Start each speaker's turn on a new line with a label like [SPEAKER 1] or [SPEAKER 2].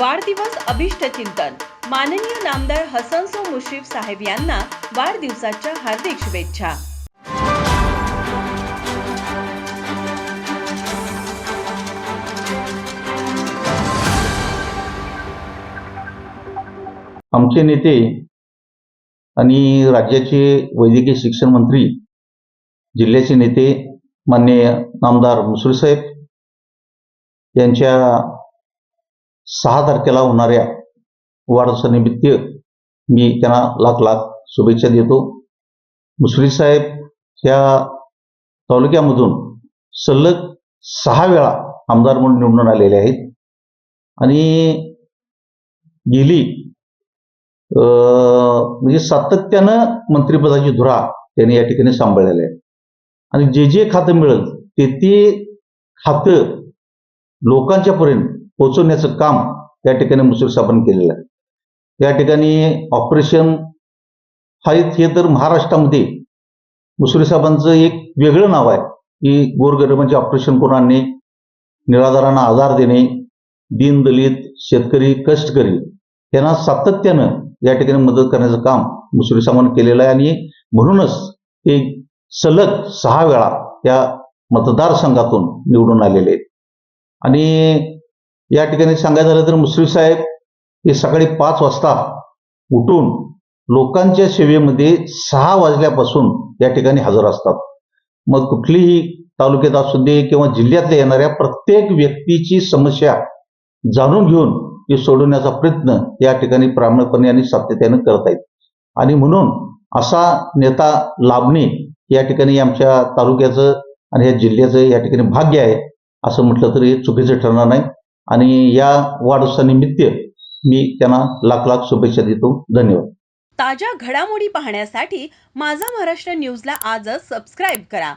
[SPEAKER 1] वाढदिवस अभिष्ट चिंतन माननीय नामदार हसनसो मुश्रीफ साहेब यांना वाढदिवसाच्या हार्दिक शुभेच्छा.
[SPEAKER 2] आमचे नेते आणि राज्याचे वैद्यकीय शिक्षण मंत्री जिल्ह्याचे नेते माननीय नामदार मुसळे साहेब यांच्या सहा तारखेला होणाऱ्या वाढदिवसानिमित्त मी त्यांना लाख लाख शुभेच्छा देतो. मुसळी साहेब ह्या तालुक्यामधून सलग सहा वेळा आमदार म्हणून निवडून आलेले आहेत. आणि गेली म्हणजे सातत्यानं मंत्रिपदाची धुरा त्यांनी या ठिकाणी सांभाळलेली आहे. आणि जे जे खातं मिळेल ते ते खातं लोकांच्या पर्यंत पोहोचवण्याचं काम या ठिकाणी मुश्रीफ साहेबांनी केलेलं आहे. या ठिकाणी ऑपरेशन हाईत हे तर महाराष्ट्रामध्ये मुश्रीफ साहेबांचं एक वेगळं नाव आहे. की गोरगरिबांचे ऑपरेशन करून आणणे निराधारांना आधार देणे दीन दलित शेतकरी कष्टकरी यांना सातत्यानं या ठिकाणी मदत करण्याचं काम मुश्रीफ साहेबांनी केलेलं आहे. आणि म्हणूनच ते सलग सहा वेळा या मतदारसंघातून निवडून आलेले आहेत. आणि या ठिकाणी सांगायचं झालं तर मुश्रीफ साहेब हे सकाळी पाच वाजता उठून लोकांच्या सेवेमध्ये सहा वाजल्यापासून या ठिकाणी हजर असतात. मग कुठलीही तालुक्यात असू दे किंवा जिल्ह्यातल्या येणाऱ्या प्रत्येक व्यक्तीची समस्या जाणून घेऊन ती सोडवण्याचा प्रयत्न या ठिकाणी प्रामाणिकपणे आणि सातत्याने करत आहेत आणि म्हणून असा नेता लाभणे या ठिकाणी आमच्या तालुक्याचं आणि या जिल्ह्याचं या ठिकाणी भाग्य आहे असं म्हटलं तरी चुकीचं ठरणार नाही. आणि या वाढदिवसानिमित्त मी त्यांना लाख लाख शुभेच्छा देतो. धन्यवाद.
[SPEAKER 1] ताज्या घडामोडी पाहण्यासाठी माझा महाराष्ट्र न्यूजला आजच सबस्क्राईब करा.